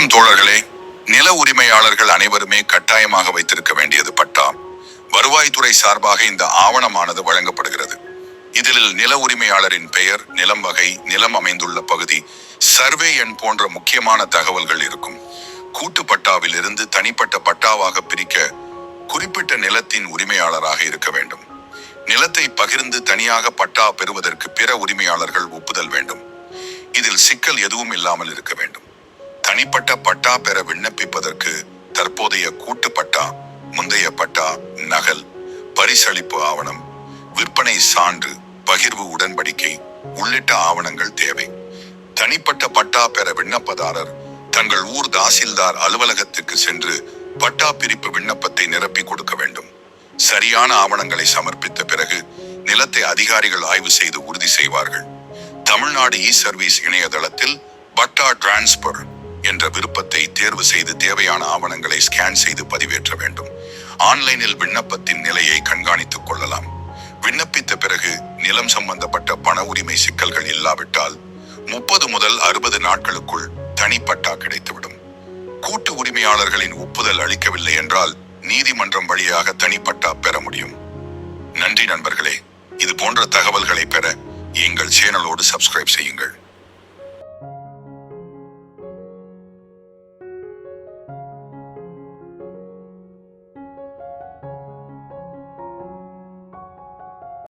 வணக்கம் தோழர்களே. நில உரிமையாளர்கள் அனைவருமே கட்டாயமாக வைத்திருக்க வேண்டியது பட்டா. வருவாய்த்துறை சார்பாக இந்த ஆவணமானது வழங்கப்படுகிறது. இதில் நில உரிமையாளரின் பெயர் நிலம் வகை நிலம் அமைந்துள்ள பகுதி சர்வே எண் போன்ற முக்கியமான தகவல்கள் இருக்கும். கூட்டு பட்டாவில் இருந்து தனிப்பட்ட பட்டாவாக பிரிக்க குறிப்பிட்ட நிலத்தின் உரிமையாளராக இருக்க வேண்டும். நிலத்தை பகிர்ந்து தனியாக பட்டா பெறுவதற்கு பிற உரிமையாளர்கள் ஒப்புதல் வேண்டும். இதில் சிக்கல் எதுவும் இல்லாமல் இருக்க வேண்டும். தனிப்பட்ட பட்டா பெற விண்ணப்பிப்பதற்கு தற்போதைய கூட்டு பட்டா முந்தைய பட்டா நகல் பரிசளிப்பு ஆவணம் விற்பனை சான்று பகிர்வு உடன்படிக்கை உள்ளிட்ட ஆவணங்கள் தேவை. தனிப்பட்ட பட்டா பெற விண்ணப்பதாரர் தங்கள் ஊர் தாசில்தார் அலுவலகத்துக்கு சென்று பட்டா பிரிப்பு விண்ணப்பத்தை நிரப்பி கொடுக்க வேண்டும். சரியான ஆவணங்களை சமர்ப்பித்த பிறகு நிலத்தை அதிகாரிகள் ஆய்வு செய்து உறுதி செய்வார்கள். தமிழ்நாடு இ சர்வீஸ் இணையதளத்தில் பட்டா விருப்பத்தை தேர்வு செய்து தேவையான ஆவணங்களை ஸ்கேன் செய்து பதிவேற்ற வேண்டும். ஆன்லைனில் விண்ணப்பத்தின் நிலையை கண்காணித்துக் கொள்ளலாம். விண்ணப்பித்த பிறகு நிலம் சம்பந்தப்பட்ட பண உரிமை சிக்கல்கள் இல்லாவிட்டால் முப்பது முதல் அறுபது நாட்களுக்குள் தனிப்பட்டா கிடைத்துவிடும். கூட்டு உரிமையாளர்களின் ஒப்புதல் அளிக்கவில்லை என்றால் நீதிமன்றம் வழியாக தனிப்பட்டா பெற முடியும். நன்றி நண்பர்களே. இது போன்ற தகவல்களை பெற எங்கள் சேனலோடு சப்ஸ்கிரைப் செய்யுங்கள்.